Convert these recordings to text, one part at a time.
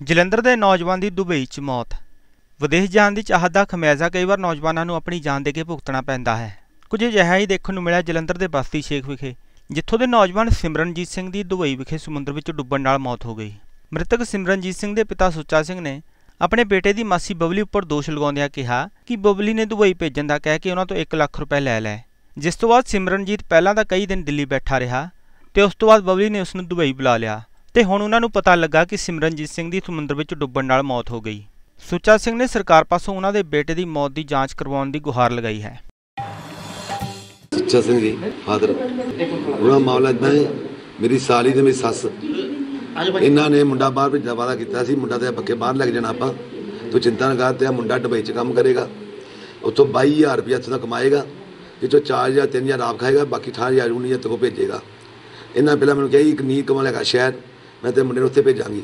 ਜਲੰਧਰ ਦੇ ਨੌਜਵਾਨ ਦੀ ਦੁਬਈ 'ਚ ਮੌਤ। ਵਿਦੇਸ਼ ਜਾਣ ਦੀ ਚਾਹਤ ਦਾ ਖਮਿਆਜ਼ਾ ਕਈ ਵਾਰ ਨੌਜਵਾਨਾਂ ਨੂੰ ਆਪਣੀ ਜਾਨ ਦੇ ਕੇ ਭੁਗਤਣਾ ਪੈਂਦਾ ਹੈ। ਕੁਝ ਅਜਿਹਾ ਹੀ ਦੇਖਣ ਨੂੰ ਮਿਲਿਆ ਜਲੰਧਰ ਦੇ ਬਸਤੀ ਸ਼ੇਖ ਵਿਖੇ, ਜਿੱਥੋਂ ਦੇ ਨੌਜਵਾਨ ਸਿਮਰਨਜੀਤ ਸਿੰਘ ਦੀ ਦੁਬਈ ਵਿਖੇ ਸਮੁੰਦਰ ਵਿੱਚ ਡੁੱਬਣ ਨਾਲ ਮੌਤ ਹੋ ਗਈ। ਮ੍ਰਿਤਕ ਸਿਮਰਨਜੀਤ ਸਿੰਘ ਦੇ ਪਿਤਾ ਸੁੱਚਾ ਸਿੰਘ ਨੇ ਆਪਣੇ ਬੇਟੇ ਦੀ ਮਾਸੀ ਬਬਲੀ ਉੱਪਰ ਦੋਸ਼ ਲਗਾਉਂਦਿਆਂ ਕਿਹਾ ਕਿ ਬਬਲੀ ਨੇ ਦੁਬਈ ਭੇਜਣ ਦਾ ਕਹਿ ਕੇ ਉਹਨਾਂ ਤੋਂ 1 ਲੱਖ ਰੁਪਏ ਲੈ ਲਏ। ਜਿਸ ਤੋਂ ਬਾਅਦ ਸਿਮਰਨਜੀਤ ਪਹਿਲਾਂ ਤਾਂ ਕਈ ਦਿਨ ਦਿੱਲੀ ਬੈਠਾ ਰਿਹਾ ਤੇ ਉਸ ਤੋਂ ਬਾਅਦ ਬਬਲੀ ਨੇ ਉਸ ਨੂੰ ਦੁਬਈ ਬੁਲਾ ਲਿਆ। ਤੇ ਹੁਣ ਉਹਨਾਂ ਨੂੰ ਪਤਾ ਲੱਗਾ ਕਿ ਸਿਮਰਨਜੀਤ ਸਿੰਘ ਦੀ ਸਮੁੰਦਰ ਵਿੱਚ ਡੁੱਬਣ ਨਾਲ ਮੌਤ ਹੋ ਗਈ। ਸੁੱਚਾ ਸਿੰਘ ਨੇ ਸਰਕਾਰ ਪਾਸੋਂ ਉਹਨਾਂ ਦੇ ਬੇਟੇ ਦੀ ਮੌਤ ਦੀ ਜਾਂਚ ਕਰਵਾਉਣ ਦੀ ਗੁਹਾਰ ਲਗਾਈ ਹੈ। ਸੁੱਚਾ ਸਿੰਘ ਜੀ ਫਾਦਰ, ਉਹਨਾਂ ਮਾਮਲਾ ਇਦਾਂ ਹੈ, ਮੇਰੀ ਸਾਲੀ ਤੇ ਮੇਰੀ ਸੱਸ, ਇਹਨਾਂ ਨੇ ਮੁੰਡਾ ਬਾਹਰ ਭੇਜਣ ਦਾ ਵਾਅਦਾ ਕੀਤਾ ਸੀ, ਮੁੰਡਾ ਤੇ ਪੱਕੇ ਬਾਹਰ ਲੱਗ ਜਾਣਾ ਆਪਾਂ। ਤੂੰ ਚਿੰਤਾ ਨਾ ਕਰ, ਤੇ ਆ ਮੁੰਡਾ ਦੁਬਈ 'ਚ ਕੰਮ ਕਰੇਗਾ। ਉੱਥੋਂ 22000 ਰੁਪਇਆ ਇੱਥੋਂ ਦਾ ਕਮਾਏਗਾ ਵਿੱਚੋਂ 4000 3000 ਆਪ ਖਾਏਗਾ, ਬਾਕੀ 18000 ਉਹਨੂੰ ਤੇ ਕੋ ਭੇਜੇਗਾ। ਇਹਨਾਂ ਪਹਿਲਾਂ ਮੈਨੂੰ ਕਿਹਾ ਸੀ, ਇੱਕ ਨੀਰ ਕਮਾ ਲੇਗਾ ਸ਼ਹਿਰ ਮੈਂ ਤੇ ਮੁੰਡੇ ਨੂੰ ਉੱਥੇ ਭੇਜਾਂਗੀ।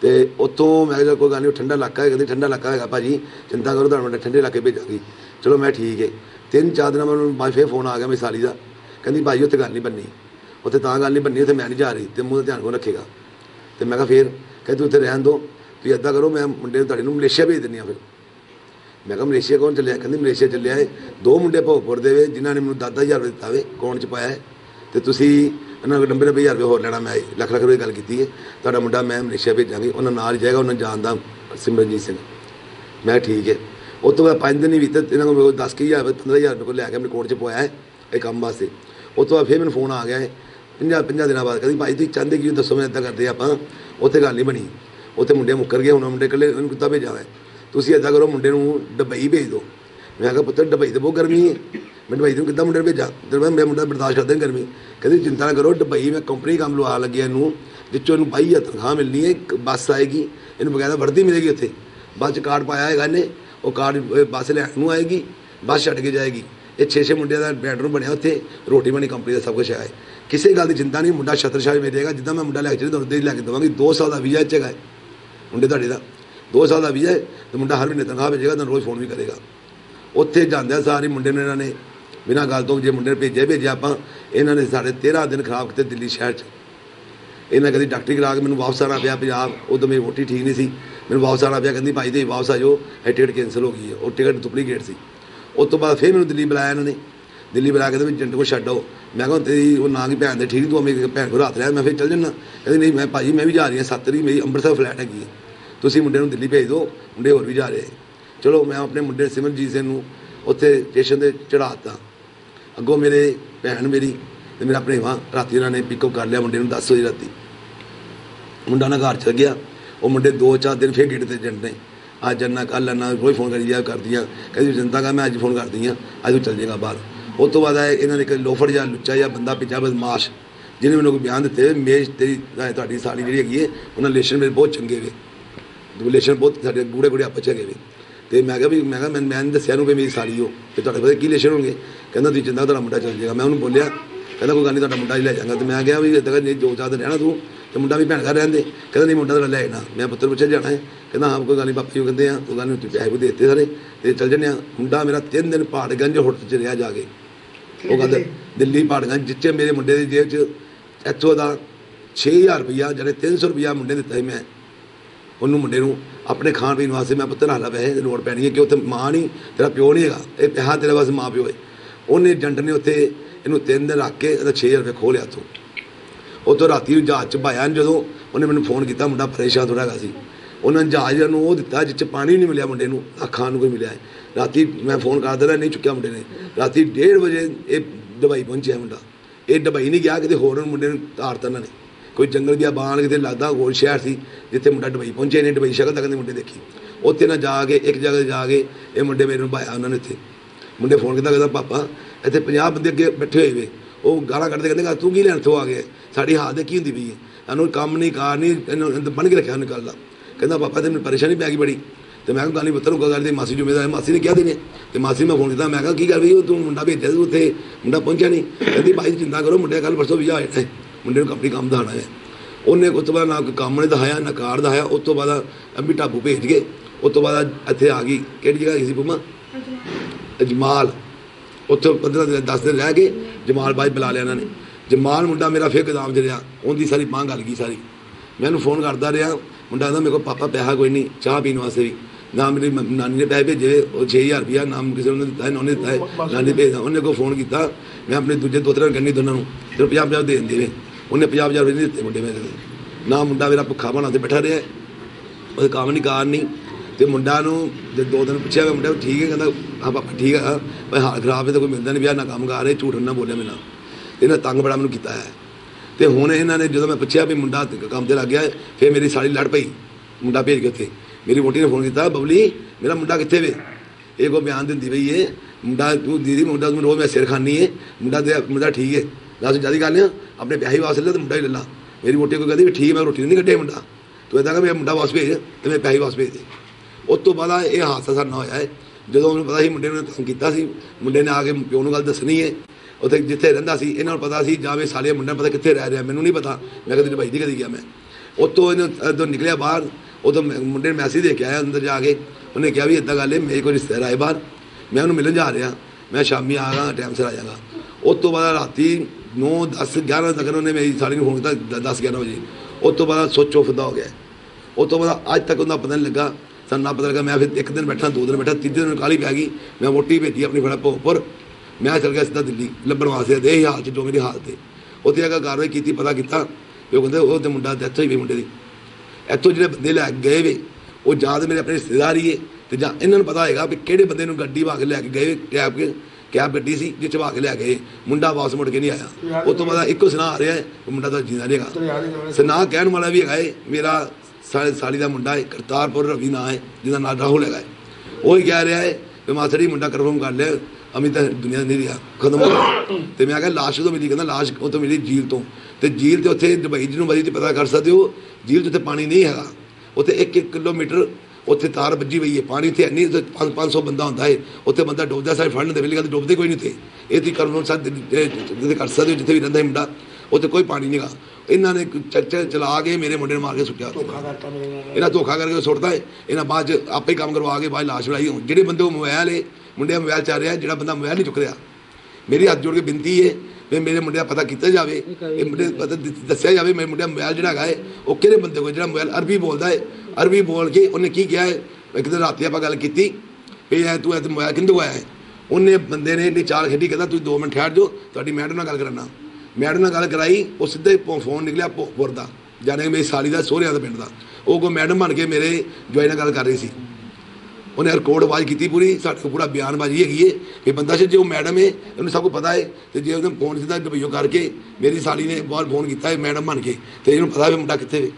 ਤੇ ਉੱਥੋਂ ਮੈਂ ਕਿਹਾ ਕੋਈ ਗੱਲ ਨਹੀਂ ਉਹ ਠੰਡਾ ਇਲਾਕਾ ਹੈ, ਕਹਿੰਦੀ ਠੰਡਾ ਇਲਾਕਾ ਹੈਗਾ ਭਾਜੀ, ਚਿੰਤਾ ਕਰੋ, ਤੁਹਾਨੂੰ ਮੈਂ ਠੰਡੇ ਇਲਾਕੇ ਭੇਜਾਂਗੀ। ਚਲੋ ਮੈਂ ਠੀਕ ਹੈ ਤਿੰਨ ਚਾਰ ਦਿਨਾਂ ਮੈਨੂੰ ਬਾਅਦ ਫੇਰ ਫੋਨ ਆ ਗਿਆ ਮੇਰੀ ਸਾਲੀ ਦਾ। ਕਹਿੰਦੀ ਭਾਈ ਉੱਥੇ ਗੱਲ ਨਹੀਂ ਬੰਨੀ ਉੱਥੇ ਤਾਂ ਗੱਲ ਨਹੀਂ ਬੰਨੀ ਉੱਥੇ ਮੈਂ ਨਹੀਂ ਜਾ ਰਹੀ, ਤੇ ਮੂੰਹ ਤੇ ਧਿਆਨ ਕੋ ਰੱਖੇਗਾ? ਤੇ ਮੈਂ ਕਿਹਾ ਫੇਰ, ਕਹਿੰਦੀ ਤੂੰ ਉੱਥੇ ਰਹਿਣ ਦੋ ਤੁਸੀਂ ਏਦਾਂ ਕਰੋ, ਮੈਂ ਮੁੰਡੇ ਨੂੰ ਤੁਹਾਡੇ ਨੂੰ ਮਲੇਸ਼ੀਆ ਭੇਜ ਦਿੰਦੀ ਆ ਫਿਰ। ਮੈਂ ਕਿਹਾ ਮਲੇਸ਼ੀਆ ਕੌਣ ਚੱਲਿਆ? ਕਹਿੰਦੀ ਮਲੇਸ਼ੀਆ ਚੱਲਿਆ ਹੈ ਦੋ ਮੁੰਡੇ ਭੋਗਪੁਰ ਦੇ ਵੇ, ਜਿਨ੍ਹਾਂ ਨੇ ਮੈਨੂੰ 10000 ਰੁਪਏ ਦਿੱਤਾ ਵੇ, ਕੌਣ ਚ ਪਾਇਆ ਹੈ ਤੇ ਤੁਸੀਂ ਇਹਨਾਂ ਕੋਲ 90 ਹਜ਼ਾਰ ਰੁਪਏ ਹੋਰ ਲੈਣਾ, ਮੈਂ ਲੱਖ ਲੱਖ ਰੁਪਏ ਗੱਲ ਕੀਤੀ ਹੈ। ਤੁਹਾਡਾ ਮੁੰਡਾ ਮੈਂ ਮਲੇਸ਼ੀਆ ਭੇਜਾਂਗੀ, ਉਹਨਾਂ ਨਾਲ ਜਾਏਗਾ, ਉਹਨਾਂ ਨੂੰ ਜਾਣਦਾ ਸਿਮਰਨਜੀਤ ਸਿੰਘ। ਮੈਂ ਠੀਕ ਹੈ। ਉਹ ਤੋਂ ਬਾਅਦ ਪੰਜ ਦਿਨ ਹੀ ਬੀਤੇ, ਇਹਨਾਂ ਕੋਲ 10000 ਰੁਪਏ 15000 ਰੁਪਏ ਕੋਲ ਲੈ ਕੇ ਆਪਣੇ ਕੋਟ 'ਚ ਪਵਾਇਆ ਹੈ, ਇਹ ਕੰਮ ਵਾਸਤੇ। ਉਹ ਤੋਂ ਬਾਅਦ ਫਿਰ ਮੈਨੂੰ ਫੋਨ ਆ ਗਿਆ ਹੈ। 50 50 ਦਿਨਾਂ ਬਾਅਦ ਕਹਿੰਦੀ, ਭਾਈ ਤੁਸੀਂ ਚਾਹੁੰਦੇ ਕਿ ਦੱਸੋ ਮੈਂ ਇਦਾਂ ਕਰਦੇ ਆਪਾਂ। ਉੱਥੇ ਗੱਲ ਨਹੀਂ ਬਣੀ। ਉੱਥੇ ਮੁੰਡੇ ਮੁੱਕਰ ਗਏ, ਹੁਣ ਮੁੰਡੇ ਇਕੱਲੇ, ਉਹਨੂੰ ਕਿੱਦਾਂ ਭੇਜਾਂ ਮੈਂ। ਤੁਸੀਂ ਇਦਾਂ ਕਰੋ, ਮੁੰਡੇ ਨੂੰ ਦੁਬਈ ਭੇਜ ਦਿਓ। ਮੈਂ ਕਿਹਾ, ਪੁੱਤਰ ਦੁਬਈ ਤੇ ਬਹੁਤ ਗਰਮੀ ਹੈ। ਮੈਂ ਦੁਬਈ ਨੂੰ ਕਿੱਦਾਂ ਮੁੰਡੇ ਨੂੰ ਭੇਜਾਂ? ਤੇ ਮੇਰਾ ਮੁੰਡਾ ਬਰਦਾਸ਼ਤ ਕਰਦਾ ਗਰਮੀ। ਕਹਿੰਦੀ ਚਿੰਤਾ ਨਾ ਕਰੋ, ਦੁਬਈ ਮੈਂ ਕੰਪਨੀ ਕੰਮ ਲਵਾ ਲੱਗਿਆ ਇਹਨੂੰ। ਜਿੱਚੋਂ ਇਹਨੂੰ ਬਾਈ 22000 ਤਨਖਾਹ ਮਿਲਣੀ ਹੈ, ਇੱਕ ਬੱਸ ਆਏਗੀ। ਇਹਨੂੰ ਬਕਾਇਦਾ ਵਰਦੀ ਮਿਲੇਗੀ ਉੱਥੇ। ਬੱਸ 'ਚ ਕਾਰਡ ਪਾਇਆ ਹੈਗਾ ਇਹਨੇ। ਉਹ ਕਾਰਡ ਬੱਸ ਲੈਣ ਨੂੰ ਆਏਗੀ, ਬੱਸ ਛੱਡ ਕੇ ਜਾਏਗੀ। ਇਹ 6-6 ਮੁੰਡਿਆਂ ਦਾ ਬੈਡਰੂਮ ਬਣਿਆ ਉੱਥੇ, ਰੋਟੀ ਬਣੀ ਕੰਪਨੀ ਦਾ ਸਭ ਕੁਝ ਹੈ। ਕਿਸੇ ਗੱਲ ਦੀ ਚਿੰਤਾ ਨਹੀਂ, ਮੁੰਡਾ ਛਤਰਸ਼ਾਹੀ ਹੈਗਾ। ਜਿੱਦਾਂ ਮੈਂ ਮੁੰਡਾ ਲੈ ਕੇ ਚੱਲੀ ਤੁਹਾਨੂੰ ਦੇ ਲੈ ਕੇ ਦਵਾਂਗੀ। 2 ਸਾਲ ਦਾ ਵੀਜ਼ਾ ਇੱਥੇ ਹੈਗਾ ਹੈ। ਮੁੰਡੇ ਤੁਹਾਡੇ ਦਾ। 2 ਸਾਲ ਦਾ ਵੀਜ਼ਾ ਹੈ, ਤੇ ਮੁੰਡਾ ਹਰ ਮਹੀਨੇ ਤਨਖਾਹ ਭੇਜੇਗਾ, ਤੁਹਾਨੂੰ ਰੋਜ਼ ਫੋਨ ਵੀ ਕਰੇਗਾ। ਉੱਥੇ ਜਾਂਦਿਆਂ ਸਾਰੇ ਮੁੰਡੇ ਨੂੰ ਇਹਨਾਂ ਨੇ ਬਿਨਾਂ ਗੱਲ ਤੋਂ ਜੇ ਮੁੰਡੇ ਨੇ ਭੇਜਿਆ ਭੇਜਿਆ ਆਪਾਂ, ਇਹਨਾਂ ਨੇ ਸਾਡੇ 13 ਦਿਨ ਖਰਾਬ ਕੀਤੇ ਦਿੱਲੀ ਸ਼ਹਿਰ 'ਚ। ਇਹਨਾਂ ਕਦੀ ਡਾਕਟਰੀ ਕਰਾ ਕੇ ਮੈਨੂੰ ਵਾਪਸ ਆਣਾ ਪਿਆ ਪੰਜਾਬ, ਉਦੋਂ ਮੇਰੀ ਵੋਟੀ ਠੀਕ ਨਹੀਂ ਸੀ। ਮੈਨੂੰ ਵਾਪਸ ਆਣਾ ਪਿਆ, ਕਹਿੰਦੀ, ਭਾਈ ਤੇ ਵਾਪਸ ਆ ਜਾਓ, ਇਹ ਟਿਕਟ ਕੈਂਸਲ ਹੋ ਗਈ ਹੈ। ਉਹ ਟਿਕਟ ਡੁਪਲੀਕੇਟ ਸੀ। ਉਸ ਤੋਂ ਬਾਅਦ ਫਿਰ ਮੈਨੂੰ ਦਿੱਲੀ ਬੁਲਾਇਆ ਇਹਨਾਂ ਨੇ। ਦਿੱਲੀ ਬੁਲਾ ਕੇ ਤੇ ਏਜੰਟ ਕੋਲ ਛੱਡੋ ਮੈਂ ਕਿਹਾ ਤੇਰੀ ਉਹ ਨਾਂ ਕੀ ਭੈਣ ਦੇ, ਠੀਕ ਤੂੰ ਮੇਰੀ ਭੈਣ ਕੋਲ ਰਾਤ ਰਿਹਾ, ਮੈਂ ਫਿਰ ਚੱਲ ਜੰਨਾ ਕਹਿੰਦੀ, ਨਹੀਂ, ਮੈਂ ਭਾਜੀ, ਮੈਂ ਵੀ ਜਾ ਰਹੀ ਹਾਂ, ਸੱਤ ਤਰੀਕ ਮੇਰੀ ਅੰਮ੍ਰਿਤਸਰ ਫਲੈਟ ਹੈਗੀ ਹੈ। ਤੁਸੀਂ ਮੁੰਡੇ ਨੂੰ ਦਿੱਲੀ ਭੇਜ ਦਿਓ, ਮੁੰਡੇ ਹੋਰ ਵੀ ਜਾ ਰਹੇ ਚਲੋ, ਮੈਂ ਆਪਣੇ ਮੁੰਡੇ ਸਿਮਰਜੀਤ ਸਿੰਘ ਨੂੰ ਉੱਥੇ ਸਟੇਸ਼ਨ ਤੇ ਚੜਾਤਾ ਅੱਗੋਂ ਮੇਰੇ ਭੈਣ ਮੇਰੀ ਤੇ ਮੇਰਾ ਭਣੇਵਾ ਰਾਤੀ ਉਹਨਾਂ ਨੇ ਪਿਕਅਪ ਕਰ ਲਿਆ ਮੁੰਡੇ ਨੂੰ 10 ਵਜੇ ਰਾਤੀ। ਮੁੰਡਾ ਨਾ ਘਰ ਚਲ ਗਿਆ। ਉਹ ਮੁੰਡੇ ਦੋ ਚਾਰ ਦਿਨ ਫੇਰ ਗੇਟ ਤੇ ਜੰਡ ਨੇ ਅੱਜ ਨਾ ਕੱਲ ਨਾ ਕੋਈ ਫੋਨ ਕਰੀ ਜਾ ਕਰਦੀਆਂ। ਕਹਿੰਦੀ ਜਨਤਾ ਕਾ ਮੈਂ ਅੱਜ ਫੋਨ ਕਰਦੀ ਆ ਅੱਜ ਤੂੰ ਚੱਲ ਜਾਏਗਾ ਬਾਹਰ। ਉਸ ਤੋਂ ਬਾਅਦ ਆਏ ਇਹਨਾਂ ਨੇ ਇੱਕ ਲੋਫੜ ਜਾਂ ਲੁੱਚਾ ਜਾਂ ਬੰਦਾ ਪਿੱਛਾ ਬਦਮਾਸ਼ ਜਿਹਨੇ ਮੈਨੂੰ ਕੋਈ ਬਿਆਨ ਦਿੱਤੇ, ਮੇਜ ਤੇਰੀ ਤੁਹਾਡੀ ਸਾਲੀ ਜਿਹੜੀ ਹੈਗੀ ਹੈ ਉਹਨਾਂ ਰਿਲੇਸ਼ਨ ਮੇਰੇ ਬਹੁਤ ਚੰਗੇ ਵੇ ਰਿਲੇਸ਼ਨ ਬਹੁਤ ਸਾਡੇ ਗੂੜੇ ਗੂੜੇ ਆਪਸ ਚ ਹੈਗੇ ਵੇ ਤੇ ਮੈਂ ਕਿਹਾ ਵੀ, ਮੈਂ ਕਿਹਾ ਮੈਂ ਮੈਂ ਨੀ ਦੱਸਿਆ ਨੂੰ ਵੀ ਮੇਰੀ ਸਾਲੀ ਹੋ ਤੇ ਤੁਹਾਡੇ ਪਤਾ ਕੀ ਰਿਲੇਸ਼ਨ ਹੋਣਗੇ? ਕਹਿੰਦਾ ਤੁਸੀਂ ਚਿੰਤਾ ਤੁਹਾਡਾ ਮੁੰਡਾ ਚੱਲ ਜਾਏਗਾ ਮੈਂ ਉਹਨੂੰ ਬੋਲਿਆ ਕਹਿੰਦਾ ਕੋਈ ਗੱਲ ਨਹੀਂ ਤੁਹਾਡਾ ਮੁੰਡਾ ਹੀ ਲੈ ਜਾਗਾ ਤੇ ਮੈਂ ਕਿਹਾ ਵੀ ਇਦਾਂ ਨਹੀਂ ਜੋ ਚਾਹਤ ਰਹਿਣਾ ਤੂੰ ਤੇ ਮੁੰਡਾ ਵੀ ਭੈਣ ਘਰ ਰਹਿੰਦੇ। ਕਹਿੰਦਾ ਨਹੀਂ ਮੁੰਡਾ ਤੇਰਾ ਲੈ ਜਾਣਾ। ਮੈਂ ਪੁੱਤਰ ਪੁੱਛੇ ਜਾਣਾ ਹੈ। ਕਹਿੰਦਾ ਹਾਂ ਕੋਈ ਗੱਲ ਨਹੀਂ ਜੀ ਉਹ ਕਹਿੰਦੇ ਆ ਕੋਈ ਗੱਲ ਨਹੀਂ ਪੈਸੇ ਵੀ ਦੇ ਦਿੱਤੇ ਸਾਰੇ। ਤੇ ਚੱਲ ਜੰਨੇ ਆ। ਮੁੰਡਾ ਮੇਰਾ ਤਿੰਨ ਦਿਨ ਪਾੜਗੰਜ ਹੋਟਲ ਚ ਰਿਹਾ ਜਾ ਕੇ। ਉਹ ਕਹਿੰਦਾ ਦਿੱਲੀ ਪਾੜਗੰਜ ਜਿੱਥੇ ਮੇਰੇ ਮੁੰਡੇ ਦੀ ਜੇਬ ਚ ਇੱਥੋਂ ਦਾ 6000 ਰੁਪਇਆ ਜਿਹੜੇ 300 ਰੁਪਇਆ ਮੁੰਡੇ ਦਿੱਤਾ ਸੀ ਮੈਂ। ਉਹਨੂੰ ਮੁੰਡੇ ਨੂੰ ਆਪਣੇ ਖਾਣ ਪੀਣ ਵਾਸਤੇ ਮੈਂ ਪੁੱਤਰ ਹਾਲਾ ਪੈਸੇ ਦੀ ਲੋੜ ਪੈਣੀ ਹੈ ਕਿ ਉੱਥੇ ਮਾਂ ਨਹੀਂ ਤੇਰਾ ਪਿਓ ਨਹੀਂ ਹੈਗਾ ਇਹ ਪਿਆ ਤੇਰੇ ਵਾਸਤੇ ਮਾਂ ਪਿਓ ਹੈ। ਉਹਨੇ ਏਜੰਟ ਨੇ ਉੱਥੇ ਇਹਨੂੰ ਤਿੰਨ ਦਿਨ ਰੱਖ ਕੇ ਇਹਦਾ 6000 ਰੁਪਏ ਖੋਹ ਲਿਆ ਤੋਂ ਉਤੋਂ ਰਾਤੀ ਨੂੰ ਜਹਾਜ਼ ਚ ਭਾਇਆ ਜਦੋਂ ਉਹਨੇ ਮੈਨੂੰ ਫੋਨ ਕੀਤਾ, ਮੁੰਡਾ ਪਰੇਸ਼ਾਨ ਥੋੜਾ ਹੈਗਾ ਸੀ। ਉਹਨਾਂ ਨੇ ਜਹਾਜ਼ ਨੂੰ ਉਹ ਦਿੱਤਾ ਜਿੱਚ ਪਾਣੀ ਨਹੀਂ ਮਿਲਿਆ ਮੁੰਡੇ ਨੂੰ ਅੱਖਾਂ ਨੂੰ ਕੋਈ ਮਿਲਿਆ। ਰਾਤੀ ਮੈਂ ਫੋਨ ਕਰਦਾ ਰਿਹਾ ਨਹੀਂ ਚੁੱਕਿਆ ਮੁੰਡੇ ਨੇ। ਰਾਤੀ 1:30 ਵਜੇ ਇਹ ਦੁਬਈ ਪਹੁੰਚਿਆ ਮੁੰਡਾ। ਇਹ ਦੁਬਈ ਨਹੀਂ ਗਿਆ, ਕਿਤੇ ਹੋਰ ਮੁੰਡੇ ਨੂੰ ਤਾਰਤਾ ਇਹਨਾਂ ਨੇ ਕੋਈ ਜੰਗਲ ਦੀ ਬਾਣ ਕਿਤੇ ਲੱਗਦਾ ਗੋਲ ਸ਼ਹਿਰ ਸੀ, ਜਿੱਥੇ ਮੁੰਡਾ ਦੁਬਈ ਪਹੁੰਚਿਆ ਨੇ ਦੁਬਈ ਸ਼ਕਲ ਤੱਕ ਦੇ ਮੁੰਡੇ ਦੇਖੀ। ਉੱਥੇ ਨਾ ਜਾ ਕੇ, ਇੱਕ ਜਗ੍ਹਾ ਤੇ ਜਾ ਕੇ ਇਹ ਮੁੰਡੇ ਮੇਰੇ ਨੂੰ ਭਾਇਆ ਉਹਨਾਂ ਨੇ ਇੱਥੇ ਮੁੰਡੇ ਫੋਨ ਕੀਤਾ, ਕਹਿੰਦਾ, ਪਾਪਾ, ਇੱਥੇ 50 ਬੰਦੇ ਅੱਗੇ ਬੈਠੇ ਹੋਏ ਵੇ ਉਹ ਗਾਲਾਂ ਕੱਢਦੇ, ਕਹਿੰਦੇ ਤੂੰ ਕੀ ਲੈਣ ਤੋਂ ਆ ਗਿਆ? ਸਾਡੀ ਹਾਲਤ ਕੀ ਹੁੰਦੀ ਪਈ ਹੈ? ਸਾਨੂੰ ਕੰਮ ਨਹੀਂ, ਕਾਰ ਨਹੀਂ, ਇਹਨੂੰ ਬਣ ਕੇ ਰੱਖਿਆ ਗੱਲ ਦਾ। ਕਹਿੰਦਾ, ਪਾਪਾ ਤੇ ਮੈਨੂੰ ਪਰੇਸ਼ਾਨੀ ਪੈ ਗਈ ਬੜੀ। ਤੇ ਮੈਂ ਕਿਹਾ, ਗੱਲ ਨਹੀਂ ਪੁੱਤਰ ਨੂੰ ਗੱਲ ਦੀ ਮਾਸੀ ਜ਼ਿੰਮੇਦਾਰ ਹੈ। ਮਾਸੀ ਨੇ ਕਿਹਾ ਦੇਣੇ ਤੇ ਮਾਸੀ ਨੂੰ ਮੈਂ ਫੋਨ ਕੀਤਾ, ਮੈਂ ਕਿਹਾ, ਕੀ ਗੱਲ ਵੀ ਤੂੰ ਮੁੰਡਾ ਭੇਜਿਆ ਤੂੰ ਉੱਥੇ, ਮੁੰਡਾ ਪਹੁੰਚਿਆ ਨਹੀਂ। ਕਹਿੰਦੀ, ਭਾਈ ਚਿੰਤਾ ਕਰੋ ਮੁੰਡੇ ਕੱਲ ਪਰਸੋਂ ਵੀਜ਼ਾ ਆਇਆ ਮੁੰਡੇ ਨੂੰ ਕੰਪਨੀ ਕੰਮ ਦਾ ਆਣਾ ਹੈ। ਉਹਨੇ ਉਸ ਤੋਂ ਬਾਅਦ ਨਾ ਕੋਈ ਕੰਮ ਨੇ ਦਿਖਾਇਆ, ਨਾ ਕਾਰ ਦਿਖਾਇਆ। ਉਸ ਤੋਂ ਬਾਅਦ ਅੰਬੀ ਢਾਬੂ ਭੇਜ ਗਏ। ਉਸ ਤੋਂ ਬਾਅਦ ਇੱਥੇ ਆ ਗਈ। ਕਿਹੜੀ ਜਗ੍ਹਾ ਗਈ ਸੀ, ਪੁਮਾ? ਜਮਾਲ। ਉੱਥੇ 15 ਦਿਨ 10 ਦਿਨ ਰਹਿ ਗਏ, ਜਮਾਲ ਬਾਈ ਬੁਲਾ ਲਿਆ ਇਹਨਾਂ ਨੇ। ਜਮਾਲ ਮੁੰਡਾ ਮੇਰਾ ਫਿਰ ਗਦਾਮ ਚ ਰਿਹਾ। ਉਹਦੀ ਸਾਰੀ ਮਾਂ ਗੱਲ ਗਈ ਸਾਰੀ। ਮੈਂ ਉਹਨੂੰ ਫੋਨ ਕਰਦਾ ਰਿਹਾ। ਮੁੰਡਾ ਕਹਿੰਦਾ, ਮੇਰੇ ਕੋਲ ਪਾਪਾ ਪੈਸਾ ਕੋਈ ਨਹੀਂ, ਚਾਹ ਪੀਣ ਵਾਸਤੇ ਵੀ। ਨਾ ਮੇਰੀ ਨਾਨੀ ਨੇ ਪੈਸੇ ਭੇਜੇ ਉਹ 6000 ਰੁਪਇਆ ਨਾਮ ਕਿਸੇ ਨੇ ਦਿੱਤਾ ਹੈ ਉਹਨੇ ਦਿੱਤਾ ਹੈ। ਨਾਨੀ ਭੇਜਦਾ, ਉਹਨੇ ਕੋ ਫੋਨ ਕੀਤਾ। ਮੈਂ ਆਪਣੇ ਦੂਜੇ ਦੋ ਤਰ੍ਹਾਂ ਕੰਨੀ ਦੋਨਾਂ ਨੂੰ, ਤੇ 50 50 ਦੇ ਦਿੰਦੇ ਨੇ। ਉਹਨੇ 50 50 ਰੁਪਏ ਨਹੀਂ ਦਿੱਤੇ ਮੁੰਡੇ ਮੇਰੇ ਨਾ ਮੁੰਡਾ ਮੇਰਾ ਭੁੱਖਾ ਬਣਾ ਤੇ ਬੈਠਾ ਰਿਹਾ ਉਹਦੇ ਕੰਮ ਨਹੀਂ ਕਾਰ ਨਹੀਂ। ਤੇ ਮੁੰਡਾ ਨੂੰ ਜੇ ਦੋ ਦਿਨ ਪੁੱਛਿਆ ਮੈਂ ਮੁੰਡਾ ਠੀਕ ਹੈ, ਕਹਿੰਦਾ, ਹਾਂ ਪਾਪਾ ਠੀਕ ਆ ਪਰ ਹਾਲ ਖਰਾਬ ਹੈ, ਤਾਂ ਕੋਈ ਮਿਲਦਾ ਨਹੀਂ ਵਿਆਹ ਨਾ ਕੰਮ ਕਰ ਰਹੇ, ਝੂਠ ਨਾ ਬੋਲਿਆ ਮੇਰੇ ਨਾਲ ਇਹਨਾਂ ਤੰਗ ਬੜਾ ਮੈਨੂੰ ਕੀਤਾ ਹੈ। ਤੇ ਹੁਣ ਇਹਨਾਂ ਨੇ ਜਦੋਂ ਮੈਂ ਪੁੱਛਿਆ ਵੀ ਮੁੰਡਾ ਕੰਮ ਤੇ ਲੱਗ ਗਿਆ, ਫਿਰ ਮੇਰੀ ਸਾਲੀ ਲੜ ਪਈ, ਮੁੰਡਾ ਭੇਜ ਕੇ ਉੱਥੇ। ਮੇਰੀ ਵੋਟੀ ਨੇ ਫੋਨ ਕੀਤਾ, ਬਬਲੀ, ਮੇਰਾ ਮੁੰਡਾ ਕਿੱਥੇ ਵੇ? ਇਹ ਕੋ ਬਿਆਨ ਦਿੰਦੀ ਪਈ ਏ। ਮੁੰਡਾ, ਤੂੰ ਦੀਦੀ, ਮੁੰਡਾ ਤੂੰ ਰੋਜ਼ ਮੈਂ ਸਿਰ ਖਾਨੀ ਏ। ਮੁੰਡਾ ਤੇ ਮੁੰਡਾ ਠੀਕ ਏ। ਦੱਸ ਜਿਆਦੀ ਗੱਲ ਆ? ਆਪਣੇ ਵਿਆਹੀ ਵਾਸਤੇ ਲੈ, ਤੇ ਮੁੰਡਾ ਹੀ ਲੈ ਲਾ। ਮੇਰੀ ਵੋਟੀ ਕੋ ਕਹਿੰਦੀ ਵੀ ਠੀਕ ਮੈਂ ਰੋਟੀ ਨਹੀਂ ਕੱਢੇ ਮੁੰਡਾ। ਤੂੰ ਇਦਾਂ ਕਿ ਮੇਰਾ ਮੁੰਡਾ ਵਾਪਸ ਭੇਜ, ਤੇ ਮੈਂ ਪੈਸੇ ਵਾਪਸ ਭੇਜ ਦੇ। ਉਸ ਤੋਂ ਬਾਅਦ ਇਹ ਹਾਦਸਾ ਸਾਡਾ ਹੋਇਆ ਹੈ। ਜਦੋਂ ਉਹਨੂੰ ਪਤਾ ਸੀ, ਮੁੰਡੇ ਨੇ ਤੰਗ ਕੀਤਾ ਸੀ। ਮੁੰਡੇ ਨੇ ਆ ਕੇ ਪਿਓ ਨੂੰ ਗੱਲ ਦੱਸਣੀ ਹੈ। ਉੱਥੇ ਜਿੱਥੇ ਰਹਿੰਦਾ ਸੀ, ਇਹਨਾਂ ਨੂੰ ਪਤਾ ਸੀ ਜਾਵੇ ਸਾਲੇ ਮੁੰਡਾ ਪਤਾ ਕਿੱਥੇ ਰਹਿ ਰਿਹਾ, ਮੈਨੂੰ ਨਹੀਂ ਪਤਾ। ਮੈਂ ਕਦੇ ਦੁਬਈ ਦੀ ਕਦੀ ਗਿਆ ਮੈਂ। ਉੱਥੋਂ ਇਹਨੂੰ ਜਦੋਂ ਨਿਕਲਿਆ ਬਾਹਰ। ਉਦੋਂ ਮੈਂ- ਮੁੰਡੇ ਨੇ ਮੈਸੇਜ ਦੇ ਕੇ ਆਇਆ ਅੰਦਰ ਜਾ ਕੇ। ਉਹਨੇ ਕਿਹਾ ਵੀ ਇਦਾਂ ਗੱਲ ਹੈ, ਮੇਰੇ ਕੋਲ ਰਿਸ਼ਤੇਦਾਰ ਆਏ ਬਾਹਰ। ਮੈਂ ਉਹਨੂੰ ਮਿਲਣ ਜਾ ਰਿਹਾ। ਮੈਂ ਸ਼ਾਮੀ ਆਗਾ ਟਾਈਮ ਸਿਰ ਆ ਜਾਗਾ। ਉਸ ਤੋਂ ਬਾਅਦ ਰਾਤੀ 9 10 11 ਤੱਕ ਉਹਨੇ ਮੇਰੀ ਸਾਲੀ ਨੂੰ ਫੋਨ ਕੀਤਾ 10 11 ਵਜੇ। ਉਸ ਤੋਂ ਬਾਅਦ ਸੋਚ ਆਫ ਦਾ ਹੋ ਗਿਆ। ਉਸ ਤੋਂ ਬਾਅਦ ਅੱਜ ਤੱਕ ਉਹਦਾ ਪਤਾ ਨਹੀਂ ਲੱਗਾ। ਸਾਨੂੰ ਨਾ ਪਤਾ ਲੱਗਾ ਮੈਂ ਫਿਰ ਇੱਕ ਦਿਨ ਬੈਠਾ ਦੋ ਦਿਨ ਬੈਠਾ ਤੀਜੇ ਦਿਨ ਕਾਲੀ ਪੈ ਗਈ। ਮੈਂ ਵੋਟੀ ਭੇਜੀ ਆਪਣੀ ਫੜਾ ਭੋਗਪੁਰ ਮੈਂ ਚਲ ਗਿਆ ਸਿੱਧਾ ਦਿੱਲੀ ਲੱਭਣ ਵਾਸਤੇ। ਦੇ ਹੀ ਹਾਲਤ ਜੋ ਮੇਰੀ ਹਾਲਤ ਤੇ ਉੱਥੇ ਆ ਕੇ ਕਾਰਵਾਈ ਕੀਤੀ ਪਤਾ ਕੀਤਾ। ਵੀ ਉਹ ਕਹਿੰਦੇ ਉਹ ਤੇ ਮੁੰਡਾ ਡੈਥ ਹੋਈ ਵੀ ਮੁੰਡੇ ਦੀ। ਇੱਥੋਂ ਜਿਹੜੇ ਬੰਦੇ ਲੈ ਗਏ ਵੇ ਉਹ ਜਾਂ ਮੇਰੇ ਆਪਣੇ ਰਿਸ਼ਤੇਦਾਰ ਹੀ ਏ ਤੇ ਜਾਂ ਇਹਨਾਂ ਨੂੰ ਪਤਾ ਹੋਏਗਾ ਵੀ ਕਿਹੜੇ ਬੰਦੇ ਨੂੰ ਗੱਡੀ ਵਾ ਕੇ ਲੈ ਕੇ ਗਏ ਕੈਬ ਕੇ ਕੈਬ ਗੱਡੀ ਸੀ ਜਿਹ ਚ ਵਾ ਕੇ ਲੈ ਗਏ। ਮੁੰਡਾ ਵਾਪਸ ਮੁੜ ਕੇ ਨਹੀਂ ਆਇਆ। ਉਸ ਤੋਂ ਬਾਅਦ ਇੱਕੋ ਸੁਣਾ ਆ ਰਿਹਾ ਹੈ ਉਹ ਮੁੰਡਾ ਤਾਂ ਜਿੰਦਾ ਨਹੀਂ ਹੈਗਾ। ਸੁਨਾ ਕਹਿਣ ਵਾਲਾ ਵੀ ਹੈਗਾ ਮੇਰਾ ਸਾਲੇ ਸਾਲੀ ਦਾ ਮੁੰਡਾ ਹੈ ਕਰਤਾਰਪੁਰ ਰਵੀ ਨਾਂ ਹੈ ਜਿਹਦਾ ਨਾਂ ਰਾਹੁਲ ਹੈਗਾ ਹੈ ਉਹ ਹੀ ਕਹਿ ਰਿਹਾ ਹੈ ਵੀ ਮਾਸੜੀ ਮੁੰਡਾ ਕਨਫਰਮ ਕਰ ਲਿਆ ਅਮੀ ਤਾਂ ਦੁਨੀਆ ਨਹੀਂ ਰਿਹਾ ਖਤਮ ਹੋ ਗਿਆ ਤੇ ਮੈਂ ਕਿਹਾ ਲਾਸ਼ ਤੋਂ ਮਿਲੀ ਕਹਿੰਦਾ ਲਾਸ਼ ਉਹ ਤੋਂ ਮਿਲੀ ਜੀਲ ਤੋਂ ਤੇ ਜੀਲ ਤੇ ਉੱਥੇ ਦੁਬਈ ਜਿਹਨੂੰ ਮਰਜ਼ੀ ਤੇ ਪਤਾ ਕਰ ਸਕਦੇ ਹੋ ਜੀਲ 'ਚ ਉੱਥੇ ਪਾਣੀ ਨਹੀਂ ਹੈਗਾ ਉੱਥੇ 1-1 ਕਿਲੋਮੀਟਰ ਉੱਥੇ ਤਾਰ ਵੱਜੀ ਹੋਈ ਹੈ ਪਾਣੀ ਤੇ ਨਹੀਂ 500 ਬੰਦਾ ਹੁੰਦਾ ਹੈ ਉੱਥੇ ਬੰਦਾ ਡੁੱਬਦਾ ਸਾਰੇ ਫੜਨ ਦੇ ਵੇਲੇ ਡੁੱਬਦੇ ਕੋਈ ਨਹੀਂ ਤੇ ਇਹ ਤੀ ਕਰਨ ਸਾਡ ਜਿਹਦੇ ਕਰ ਸਕਦੇ ਹੋ ਜਿੱਥੇ ਵੀ ਰਹਿੰਦਾ ਹੈ ਮੁੰਡਾ ਉੱਥੇ ਕੋਈ ਪਾਣੀ ਨਹੀਂਗਾ ਇਹਨਾਂ ਨੇ ਚੱਚੇ ਚਲਾ ਕੇ ਮੇਰੇ ਮੁੰਡੇ ਨੂੰ ਮਾਰ ਕੇ ਸੁੱਟਿਆ ਉੱਥੇ। ਇਹਨਾਂ ਧੋਖਾ ਕਰਕੇ ਸੁੱਟਦਾ ਹੈ ਇਹਨਾਂ ਬਾਅਦ ਚ ਆਪੇ ਕੰਮ ਕਰਵਾ ਕੇ ਬਾਅਦ ਲਾਸ਼ ਬਣਾਈ। ਜਿਹੜੇ ਬੰਦੇ ਉਹ ਮੋਬਾਈਲ ਹੈ ਮੁੰਡੇ ਦਾ ਮੋਬਾਈਲ ਚੱਲ ਰਿਹਾ ਜਿਹੜਾ ਬੰਦਾ ਮੋਬਾਈਲ ਨਹੀਂ ਚੁੱਕ ਰਿਹਾ। ਮੇਰੀ ਹੱਥ ਜੋੜ ਕੇ ਬੇਨਤੀ ਹੈ ਵੀ ਮੇਰੇ ਮੁੰਡੇ ਦਾ ਪਤਾ ਕੀਤਾ ਜਾਵੇ ਇਹ ਮੁੰਡੇ ਦਾ ਪਤਾ ਦੱਸਿਆ ਜਾਵੇ ਮੇਰੇ ਮੁੰਡੇ ਮੋਬਾਈਲ ਜਿਹੜਾ ਹੈਗਾ ਹੈ ਉਹ ਕਿਹੜੇ ਬੰਦੇ ਕੋਲ ਜਿਹੜਾ ਮੋਬਾਈਲ ਅਰਬੀ ਬੋਲਦਾ ਹੈ ਅਰਬੀ ਬੋਲ ਕੇ ਉਹਨੇ ਕੀ ਕਿਹਾ ਹੈ ਇੱਕ ਦਿਨ ਰਾਤੀ ਆਪਾਂ ਗੱਲ ਕੀਤੀ ਵੀ ਇਹ ਤੂੰ ਇਹ ਮੋਬਾਈਲ ਕਿੰਦੇ ਆਇਆ ਉਹਨੇ ਬੰਦੇ ਨੇ ਇੰਨੀ ਚਾਲ ਖੇਡੀ ਕਹਿੰਦਾ ਤੁਸੀਂ 2 ਮਿੰਟ ਠਹਿਰ ਜਾਓ ਤੁਹਾਡੀ ਮੈਡਮ ਨਾਲ ਗੱਲ ਕਰਾਨਾ ਮੈਡਮ ਨਾਲ ਗੱਲ ਕਰਾਈ, ਉਹ ਸਿੱਧੇ ਫੋ- ਫੋਨ ਨਿਕਲਿਆ ਭੋਗਪੁਰ ਦਾ ਜਾਣੇ ਕਿ ਮੇਰੀ ਸਾਲੀ ਦਾ ਸਹੁਰਿਆਂ ਦਾ ਪਿੰਡ ਦਾ। ਉਹ ਕੋ ਮੈਡਮ ਬਣ ਕੇ ਮੇਰੇ ਜਵਾਈ ਨਾਲ ਗੱਲ ਕਰ ਰਹੀ ਸੀ। ਉਹਨੇ ਰਿਕਾਰਡ ਆਵਾਜ਼ ਕੀਤੀ ਪੂਰੀ, ਸਾਡੇ ਕੋਲ ਪੂਰਾ ਬਿਆਨਬਾਜ਼ੀ ਹੈਗੀ ਏ ਕਿ ਬੰਦਾ ਜੇ ਉਹ ਮੈਡਮ ਹੈ ਉਹਨੂੰ ਸਭ ਕੁਝ ਪਤਾ ਹੈ ਤੇ ਜੇ ਉਹਨੇ ਫੋਨ ਸਿੱਧਾ ਡਬਈਓ ਕਰਕੇ ਮੇਰੀ ਸਾਲੀ ਨੇ ਬਾਹਰ ਫੋਨ ਕੀਤਾ ਹੈ ਮੈਡਮ ਬਣ ਕੇ, ਤੇ ਇਹਨੂੰ ਪਤਾ ਵੀ ਮੁੰਡਾ ਕਿੱਥੇ ਵੇ।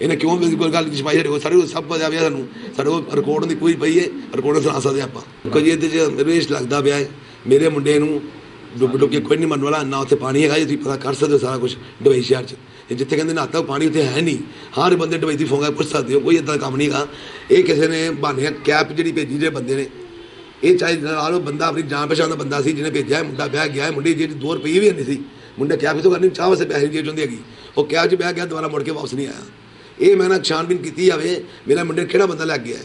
ਇਹਨੇ ਕਿਉਂ ਵੀ ਕੋਈ ਗੱਲ ਛਪਾਈ ਸਾਡੇ ਕੋਲ? ਸਾਰੇ ਸਭ ਪਤਾ ਪਿਆ ਸਾਨੂੰ। ਸਾਡੇ ਕੋਲ ਰਿਕਾਰਡ ਦੀ ਪੂਰੀ ਪਈ ਹੈ ਰਿਕਾਰਡ ਸੁਣਾ ਸਕਦੇ ਆਪਾਂ। ਕੋਈ ਇਹਦੇ ਚ ਰੇਸ਼ ਲੱਗਦਾ ਪਿਆ ਹੈ ਮੇਰੇ ਮੁੰਡੇ ਨੂੰ ਡੁੱਬ ਡੁੱਬ ਕੇ ਕੋਈ ਨਹੀਂ ਮੰਨਣ ਵਾਲਾ ਨਾ ਉੱਥੇ ਪਾਣੀ ਹੈਗਾ ਜੇ, ਤੁਸੀਂ ਪਤਾ ਕਰ ਸਕਦੇ ਹੋ ਸਾਰਾ ਕੁਝ ਡੁਬਈ ਸ਼ਹਿਰ 'ਚ। ਇਹ ਜਿੱਥੇ ਕਹਿੰਦੇ ਨਹਾਤਾ ਪਾਣੀ ਉੱਥੇ ਹੈ ਨਹੀਂ। ਹਰ ਬੰਦੇ ਡੁਬਈ ਦੀ ਫੋਨ ਪੁੱਛ ਸਕਦੇ ਹੋ, ਕੋਈ ਇਦਾਂ ਦਾ ਕੰਮ ਨਹੀਂ ਹੈਗਾ। ਇਹ ਕਿਸੇ ਨੇ ਬਹਾਨੇ ਕੈਪ ਜਿਹੜੀ ਭੇਜੀ ਜਿਹੜੇ ਬੰਦੇ ਨੇ। ਇਹ ਚਾਹੇ ਨਾਲ ਉਹ ਬੰਦਾ ਆਪਣੀ ਜਾਣ ਪਛਾਣ ਦਾ ਬੰਦਾ ਸੀ, ਜਿਹਨੇ ਭੇਜਿਆ ਮੁੰਡਾ ਵਿਆਹ ਗਿਆ ਮੁੰਡੇ ਜਿਹੜੀ 2 ਰੁਪਏ ਵੀ ਨਹੀਂ ਸੀ। ਮੁੰਡੇ ਕੈਬ ਤੋਂ ਕਰਨੀ, ਚਾਹ ਵਾਸਤੇ ਪੈਸੇ ਜੇ ਚੁੰਦੀ ਹੈਗੀ। ਉਹ ਕੈਬ 'ਚ ਵਿਆਹ ਗਿਆ, ਦੁਬਾਰਾ ਮੁੜ ਕੇ ਵਾਪਸ ਨਹੀਂ ਆਇਆ। ਇਹ ਮੈਂ ਨਾ ਛਾਣਬੀਨ ਕੀਤੀ ਜਾਵੇ, ਮੇਰਾ ਮੁੰਡੇ ਨੂੰ ਕਿਹੜਾ ਬੰਦਾ ਲੱਗ ਗਿਆ ਹੈ?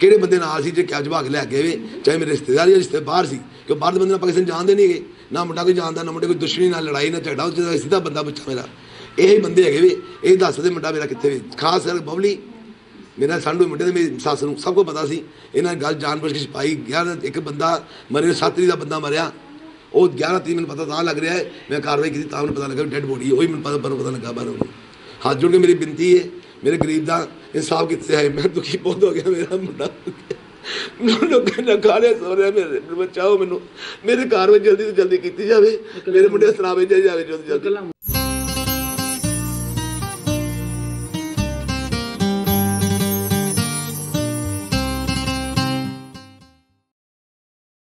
ਕਿਹੜੇ ਬੰਦੇ ਨਾਲ ਸੀ ਜੇ ਕਿਆ ਭਾਗ ਲੈ ਕੇ ਆਵੇ, ਚਾਹੇ ਮੇਰੇ ਰਿਸ਼ਤੇਦਾਰ ਜਾਂ ਰਿਸ਼ਤੇ ਬਾਹਰ ਸੀ ਕਿ ਬਾਹਰ ਦੇ ਬੰਦੇ ਨਾਲ ਪਾਕਿਸਤਾਨ ਜਾਣਦੇ ਨਹੀਂ ਹੈਗੇ, ਨਾ ਮੁੰਡਾ ਕੋਈ ਜਾਣਦਾ, ਨਾ ਮੁੰਡੇ ਕੋਈ ਦੁਸ਼ਮਣੀ ਨਾਲ ਲੜਾਈ, ਨਾ ਝਗੜਾ, ਉਹ ਸਿੱਧਾ ਬੰਦਾ ਬੱਚਾ ਮੇਰਾ। ਇਹ ਹੀ ਬੰਦੇ ਹੈਗੇ ਵੀ, ਇਹ ਦੱਸਦੇ ਮੁੰਡਾ ਮੇਰਾ ਕਿੱਥੇ ਵੀ। ਖਾਸ ਕਰ ਬਬਲੀ, ਮੇਰਾ ਸੰਡੂ ਮੁੰਡੇ ਦੇ ਮੇਰੀ ਸੱਸ ਨੂੰ ਸਭ ਕੁਝ ਪਤਾ ਸੀ, ਇਹਨਾਂ ਨੇ ਗੱਲ ਜਾਣਬੁੱਝ ਕੇ ਛਪਾਈ ਗਿਆ ਇੱਕ ਬੰਦਾ ਮਰੇ ਸਾਤਰੀ ਦਾ ਬੰਦਾ ਮਰਿਆ। ਉਹ 11 ਤੀਹ ਮੈਨੂੰ ਪਤਾ ਤਾਂ ਲੱਗ ਰਿਹਾ ਹੈ, ਮੈਂ ਕਾਰਵਾਈ ਕੀਤੀ ਤਾਂ ਮੈਨੂੰ ਪਤਾ ਲੱਗਾ ਡੈੱਡ ਬੋਡੀ ਉਹੀ ਮੈਨੂੰ ਪਤਾ ਮੈਨੂੰ ਪਤਾ ਲੱਗਾ ਬਾਹਰੋਂ। ਹੱਥ ਜੋੜ ਕੇ ਮੇਰੀ ਬੇਨਤੀ ਹੈ, ਮੇਰੇ ਗਰੀਬ ਦਾ ਇਨਸਾਫ ਕਿੱਥੇ ਹੈ ਮੈਂ ਦੁਖੀ ਬਹੁਤ ਹੋ ਗਿਆ ਮੇਰਾ ਮੁੰਡਾ ਮੈਨੂੰ ਲੋਕਾਂ ਨੇ ਖਾਲਿਆ ਸੋ ਰਿਹਾ ਮੇਰੇ ਬਚਾਓ ਮੈਨੂੰ। ਮੇਰੇ ਘਰ ਵਿੱਚ ਜਲਦੀ ਤੋਂ ਜਲਦੀ ਕੀਤੀ ਜਾਵੇ ਮੇਰੇ ਮੁੰਡੇ ਸਰਾਵੇ ਜਾਵੇ ਜਲਦੀ ਜਲਦੀ।